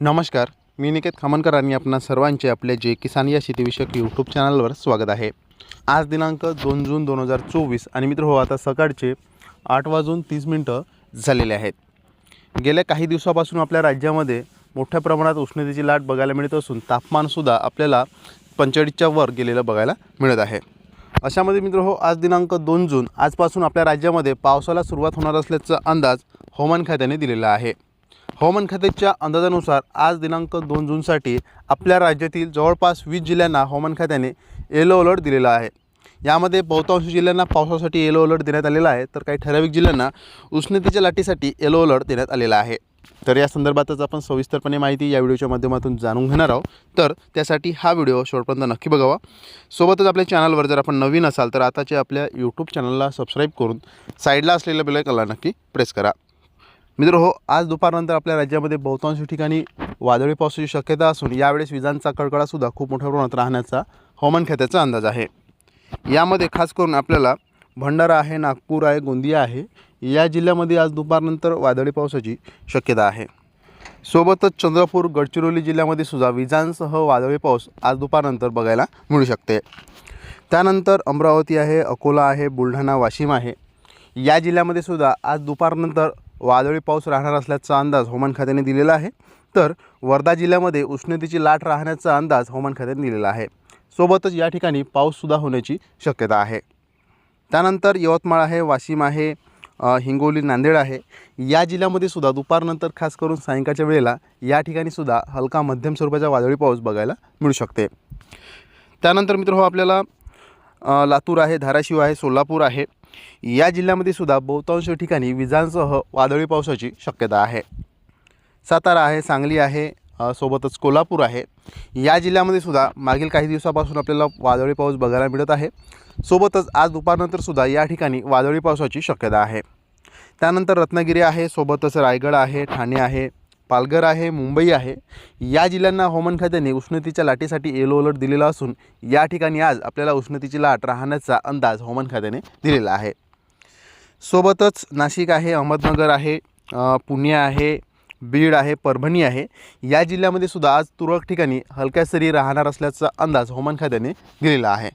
नमस्कार मी निकेत खामनकर आणि आपणा सर्वांचे आपले जे किसान या शेतीविषयक यूट्यूब चॅनलवर स्वागत आहे. आज दिनांक दोन जून दोन हजार चोवीस आणि मित्र हो आता सकाळचे आठ वाजून तीस मिनटं झालेले आहेत. गेल्या काही दिवसापासून आपल्या राज्यामध्ये मोठ्या प्रमाणात उष्णतेची लाट बघायला मिळत असून तापमानसुद्धा आपल्याला पंचेचाळीसच्या वर गेलेलं बघायला मिळत आहे. अशामध्ये मित्र हो आज दिनांक दोन जून आजपासून आपल्या राज्यामध्ये पावसाला सुरुवात होणार असल्याचा अंदाज हवामान खात्याने दिलेला आहे. हवामान खात्याच्या अंदाजानुसार आज दिनांक दोन जूनसाठी आपल्या राज्यातील जवळपास वीस जिल्ह्यांना हवामान खात्याने येलो अलर्ट दिलेला आहे. यामध्ये बहुतांश जिल्ह्यांना पावसासाठी येलो अलर्ट देण्यात आलेला आहे तर काही ठराविक जिल्ह्यांना उष्णतेच्या लाटेसाठी येलो अलर्ट देण्यात आलेला आहे. तर या संदर्भातच आपण सविस्तरपणे माहिती या व्हिडिओच्या माध्यमातून जाणून घेणार आहोत. तर त्यासाठी हा व्हिडिओ शेवटपर्यंत नक्की बघावा. सोबतच आपल्या चॅनलवर जर आपण नवीन असाल तर आताच्या आपल्या यूट्यूब चॅनलला सबस्क्राईब करून साईडला असलेल्या बेलायकनला नक्की प्रेस करा. मित्र हो आज दुपारनंतर आपल्या राज्यामध्ये बहुतांश ठिकाणी वादळी पावसाची शक्यता असून यावेळेस विजांचा कडकडासुद्धा खूप मोठ्या प्रमाणात राहण्याचा हवामान खात्याचा अंदाज आहे. यामध्ये खास करून आपल्याला भंडारा आहे नागपूर आहे गोंदिया आहे या जिल्ह्यामध्ये आज दुपारनंतर वादळी पावसाची शक्यता आहे. सोबतच चंद्रपूर गडचिरोली जिल्ह्यामध्ये सुद्धा विजांसह वादळी पाऊस आज दुपारनंतर बघायला मिळू शकते. त्यानंतर अमरावती आहे अकोला आहे बुलढाणा वाशिम आहे. या जिल्ह्यामध्ये सुद्धा आज दुपारनंतर वादळी पाऊस राहणार असल्याचा अंदाज हवामान खात्याने दिलेला आहे. तर वर्धा जिल्ह्यामध्ये उष्णतेची लाट राहण्याचा अंदाज हवामान खात्याने दिलेला आहे. सोबतच या ठिकाणी पाऊससुद्धा होण्याची शक्यता आहे. त्यानंतर यवतमाळ आहे वाशिम आहे हिंगोली नांदेड आहे. या जिल्ह्यामध्ये सुद्धा दुपारनंतर खास करून सायंकाळच्या वेळेला या ठिकाणी सुद्धा हलका मध्यम स्वरूपाचा वादळी पाऊस बघायला मिळू शकते. त्यानंतर मित्र हो आपल्याला लातूर आहे धाराशिव आहे सोलापूर आहे. या जिल्ह्यामध्ये सुद्धा बहुतांश ठिकाणी विजांसह वादळी पावसाची शक्यता आहे. सातारा आहे सांगली आहे सोबतच कोल्हापूर आहे. या जिल्ह्यामध्ये सुद्धा मागील काही दिवसापासून आपल्याला वादळी पाऊस बघायला मिळत आहे. सोबतच आज दुपारनंतर सुद्धा या ठिकाणी वादळी पावसाची शक्यता आहे. त्यानंतर रत्नागिरी आहे सोबतच रायगड आहे ठाणे आहे पालघर आहे मुंबई आहे या जिल्ह्यांना हवामान खात्याने उष्णतेच्या लाटेसाठी येलो अलर्ट दिलेला असून या ठिकाणी आज आपल्याला उष्णतेची लाट राहण्याचा अंदाज हवामान खात्याने दिलेला आहे. सोबतच नाशिक आहे अहमदनगर आहे पुणे आहे बीड आहे परभणी आहे या जिल्ह्यामध्ये सुद्धा आज तुरळक ठिकाणी हलक्या सरी राहणार असल्याचा अंदाज हवामान खात्याने दिलेला आहे.